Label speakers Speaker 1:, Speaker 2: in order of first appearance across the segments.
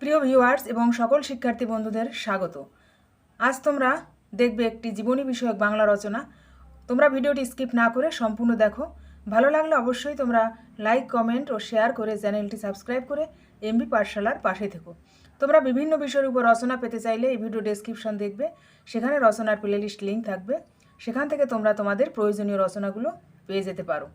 Speaker 1: প্রিয় ভিউয়ার্স এবং সকল শিক্ষার্থী বন্ধুদের স্বাগত। আজ তোমরা দেখবে একটি জীবনী বিষয়ক বাংলা রচনা। তোমরা ভিডিওটি স্কিপ না করে সম্পূর্ণ দেখো। ভালো লাগলে অবশ্যই তোমরা লাইক কমেন্ট ও শেয়ার করে চ্যানেলটি সাবস্ক্রাইব করে এমবি পাঠশালার পাশে থেকো। তোমরা বিভিন্ন বিষয়ের উপর রচনা পেতে চাইলে এই ভিডিও ডেসক্রিপশন দেখবে। সেখানে রচনার প্লেলিস্ট লিঙ্ক থাকবে। সেখান থেকে তোমরা তোমাদের প্রয়োজনীয় রচনাগুলো পেয়ে যেতে পারো।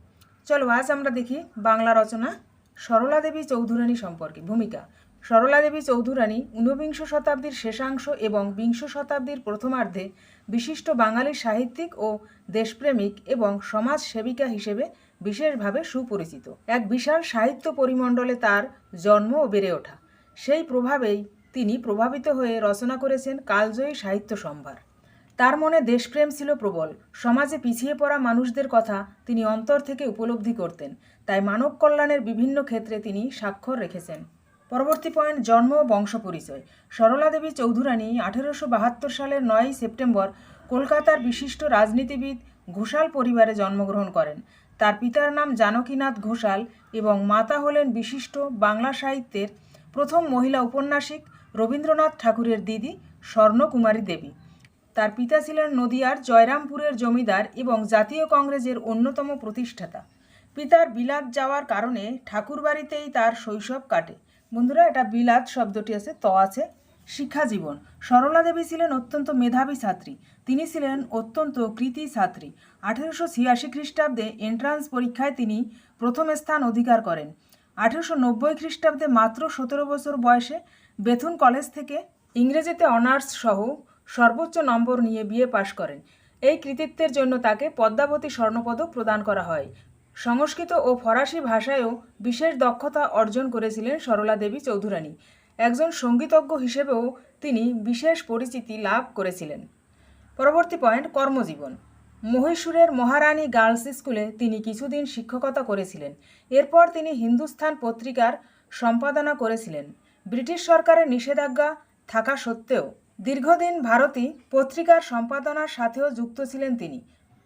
Speaker 1: চলো আজ আমরা দেখি বাংলা রচনা সরলা দেবী চৌধুরানী সম্পর্কে। ভূমিকা। সরলা দেবী চৌধুরানী ঊনবিংশ শতাব্দীর শেষাংশ এবং বিংশ শতাব্দীর প্রথমার্ধে বিশিষ্ট বাঙালি সাহিত্যিক ও দেশপ্রেমিক এবং সমাজ সেবিকা হিসেবে বিশেষভাবে সুপরিচিত। এক বিশাল সাহিত্য পরিমণ্ডলে তার জন্ম ও বেড়ে ওঠা। সেই প্রভাবেই তিনি প্রভাবিত হয়ে রচনা করেছেন কালজয়ী সাহিত্য সম্ভার। তার মনে দেশপ্রেম ছিল প্রবল। সমাজে পিছিয়ে পড়া মানুষদের কথা তিনি অন্তর থেকে উপলব্ধি করতেন। তাই মানব কল্যাণের বিভিন্ন ক্ষেত্রে তিনি স্বাক্ষর রেখেছেন। পরবর্তী পয়েন্ট, জন্ম বংশ পরিচয়। সরলা দেবী চৌধুরানী আঠেরোশো বাহাত্তর সালের নয়ই সেপ্টেম্বর কলকাতার বিশিষ্ট রাজনীতিবিদ ঘোষাল পরিবারে জন্মগ্রহণ করেন। তার পিতার নাম জানকীনাথ ঘোষাল এবং মাতা হলেন বিশিষ্ট বাংলা সাহিত্যের প্রথম মহিলা উপন্যাসিক রবীন্দ্রনাথ ঠাকুরের দিদি স্বর্ণকুমারী দেবী। তার পিতা ছিলেন নদিয়ার জয়রামপুরের জমিদার এবং জাতীয় কংগ্রেসের অন্যতম প্রতিষ্ঠাতা। পিতার বিলাত যাওয়ার কারণে ঠাকুরবাড়িতেই তার শৈশব কাটে। বন্ধুরা, এটা বিলাত শব্দটি আছে, ত আছে। শিক্ষা জীবন। সরলা দেবী ছিলেন অত্যন্ত মেধাবী ছাত্রী। তিনি ছিলেন অত্যন্ত কৃতি ছাত্রী। আঠেরোশো ছিয়াশি খ্রিস্টাব্দে এন্ট্রান্স পরীক্ষায় তিনি প্রথম স্থান অধিকার করেন। আঠেরোশো নব্বই খ্রিস্টাব্দে মাত্র সতেরো বছর বয়সে বেথুন কলেজ থেকে ইংরেজিতে অনার্স সহ সর্বোচ্চ নম্বর নিয়ে বিএ পাশ করেন। এই কৃতিত্বের জন্য তাকে পদ্মাবতী স্বর্ণপদক প্রদান করা হয়। সংস্কৃত ও ফরাসি ভাষায়ও বিশেষ দক্ষতা অর্জন করেছিলেন সরলা দেবী চৌধুরানী। একজন সঙ্গীতজ্ঞ হিসেবেও তিনি বিশেষ পরিচিতি লাভ করেছিলেন। পরবর্তী পয়েন্ট, কর্মজীবন। মহীশূরের মহারানী গার্লস স্কুলে তিনি কিছুদিন শিক্ষকতা করেছিলেন। এরপর তিনি হিন্দুস্থান পত্রিকার সম্পাদনা করেছিলেন। ব্রিটিশ সরকারের নিষেধাজ্ঞা থাকা সত্ত্বেও দীর্ঘদিন ভারতী পত্রিকার সম্পাদনার সাথেও যুক্ত ছিলেন তিনি।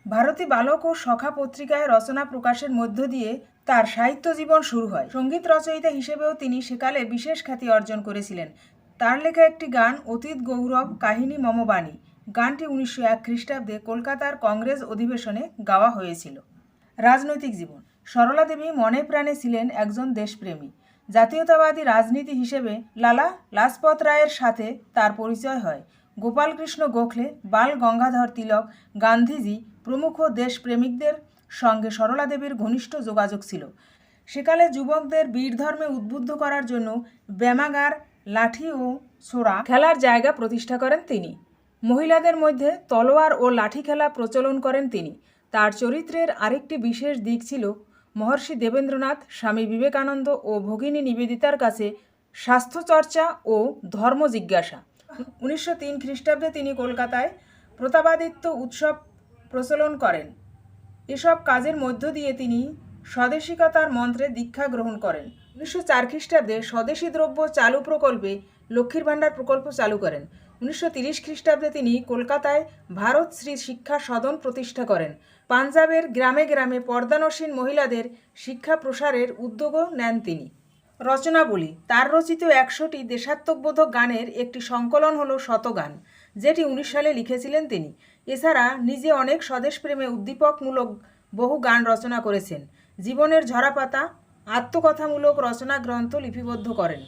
Speaker 1: ভারতী বালক ও সখা পত্রিকায় রচনা প্রকাশের মধ্য দিয়ে তার সাহিত্য জীবন শুরু হয়। সংগীত রচয়িতা হিসেবেও তিনি সেকালে বিশেষ খ্যাতি অর্জন করেছিলেন। তার লেখা একটি গান, অতীত গৌরব, কাহিনী মমবাণী গানটি উনিশশো এক খ্রিস্টাব্দে কলকাতার কংগ্রেস অধিবেশনে গাওয়া হয়েছিল। রাজনৈতিক জীবন। সরলা দেবী মনে প্রাণে ছিলেন একজন দেশপ্রেমী। জাতীয়তাবাদী রাজনীতি হিসেবে লালা লাজপত রায়ের সাথে তার পরিচয় হয়। গোপালকৃষ্ণ গোখলে, বাল গঙ্গাধর তিলক, গান্ধীজি প্রমুখ দেশপ্রেমিকদের সঙ্গে সরলা দেবীর ঘনিষ্ঠ যোগাযোগ ছিল। সেকালে যুবকদের বীরধর্মে উদ্বুদ্ধ করার জন্য ব্যামাগার, লাঠি ও ছোড়া খেলার জায়গা প্রতিষ্ঠা করেন তিনি। মহিলাদের মধ্যে তলোয়ার ও লাঠি খেলা প্রচলন করেন তিনি। তার চরিত্রের আরেকটি বিশেষ দিক ছিল মহর্ষি দেবেন্দ্রনাথ, স্বামী বিবেকানন্দ ও ভগিনী নিবেদিতার কাছে স্বাস্থ্যচর্চা ও ধর্ম জিজ্ঞাসা উনিশশো তিন খ্রিস্টাব্দে তিনি কলকাতায় প্রতাপাদিত্য উৎসব প্রচলন করেন। এসব কাজের মধ্য দিয়ে তিনি স্বদেশিকতার মন্ত্রে দীক্ষা গ্রহণ করেন। উনিশশো চার খ্রিস্টাব্দে স্বদেশী দ্রব্য চালু প্রকল্পে লক্ষ্মীর ভাণ্ডার প্রকল্প চালু করেন। উনিশশো তিরিশ খ্রিস্টাব্দে তিনি কলকাতায় ভারত শ্রী শিক্ষা সদন প্রতিষ্ঠা করেন। পাঞ্জাবের গ্রামে গ্রামে পর্দানসীন মহিলাদের শিক্ষা প্রসারের উদ্যোগও নেন তিনি। রচনাবলী তার রচিত একশোটি দেশাত্মবোধক গানের একটি সংকলন হলো শতগান, যেটি উনিশ সালে লিখেছিলেন তিনি। এছাড়া নিজে অনেক স্বদেশপ্রেমে উদ্দীপকমূলক বহু গান রচনা করেছেন। জীবনের ঝরাপাতা, আত্মকথামূলক রচনা গ্রন্থ লিপিবদ্ধ করেন।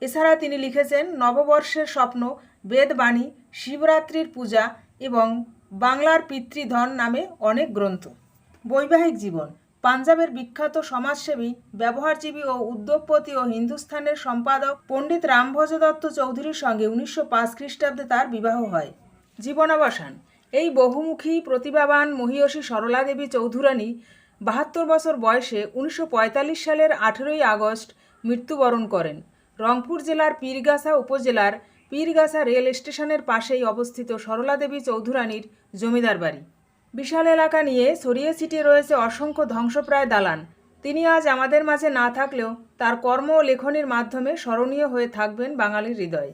Speaker 1: এছাড়া তিনি লিখেছেন নববর্ষের স্বপ্ন, বেদবাণী, শিবরাত্রির পূজা এবং বাংলার পিতৃধন নামে অনেক গ্রন্থ। বৈবাহিক জীবন পাঞ্জাবের বিখ্যাত সমাজসেবী, ব্যবহারজীবী ও উদ্যোগপতি ও হিন্দুস্থানের সম্পাদক পণ্ডিত রামভজ দত্ত চৌধুরীর সঙ্গে উনিশশো পাঁচ খ্রিস্টাব্দে তার বিবাহ হয়। জীবনাবসান। এই বহুমুখী, প্রতিভাবান মহিয়সী সরলা দেবী চৌধুরানী বাহাত্তর বছর বয়সে উনিশশো পঁয়তাল্লিশ সালের আঠেরোই আগস্ট মৃত্যুবরণ করেন। রংপুর জেলার পীরগাছা উপজেলার পীরগাছা রেল স্টেশনের পাশেই অবস্থিত সরলা দেবী চৌধুরানীর জমিদার বাড়ি। বিশাল এলাকা নিয়ে ছড়িয়ে ছিটিয়ে রয়েছে অসংখ্য ধ্বংসপ্রায় দালান। তিনি আজ আমাদের মাঝে না থাকলেও তার কর্ম ও লেখনীর মাধ্যমে স্মরণীয় হয়ে থাকবেন বাঙালির হৃদয়ে।